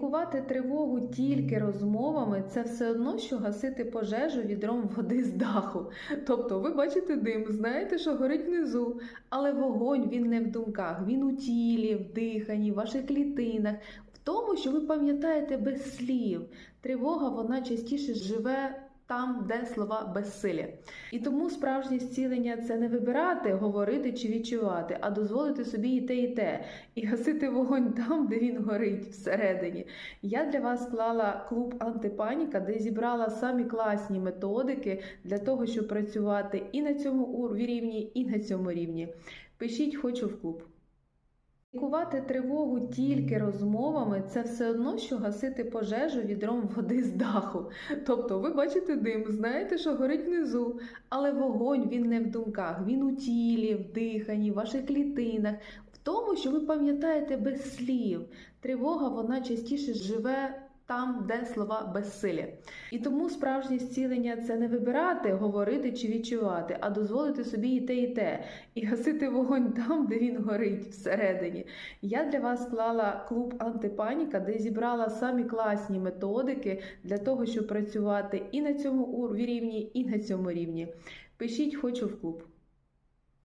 Лікувати тривогу тільки розмовами це все одно, що гасити пожежу відром води з даху. Тобто, ви бачите дим, знаєте, що горить внизу, але вогонь він не в думках, він у тілі, в диханні, в ваших клітинах, в тому, що ви пам'ятаєте без слів. Тривога вона частіше живе. Там, де слова безсилі. І тому справжнє зцілення це не вибирати, говорити чи відчувати, а дозволити собі і те, і те, і гасити вогонь там, де він горить всередині. Я для вас склала клуб антипаніка, де зібрала самі класні методики для того, щоб працювати і на цьому рівні, і на цьому рівні. Пишіть хочу в клуб. Лікувати тривогу тільки розмовами це все одно, що гасити пожежу відром води з даху. Тобто, ви бачите дим, знаєте, що горить внизу, але вогонь він не в думках, він у тілі, в диханні, в ваших клітинах, в тому, що ви пам'ятаєте без слів. Тривога вона частіше живе. Там, де слова безсилі. І тому справжнє зцілення це не вибирати, говорити чи відчувати, а дозволити собі і те, і те, і гасити вогонь там, де він горить всередині. Я для вас склала клуб антипаніка, де зібрала самі класні методики для того, щоб працювати і на цьому рівні, і на цьому рівні. Пишіть хочу в клуб.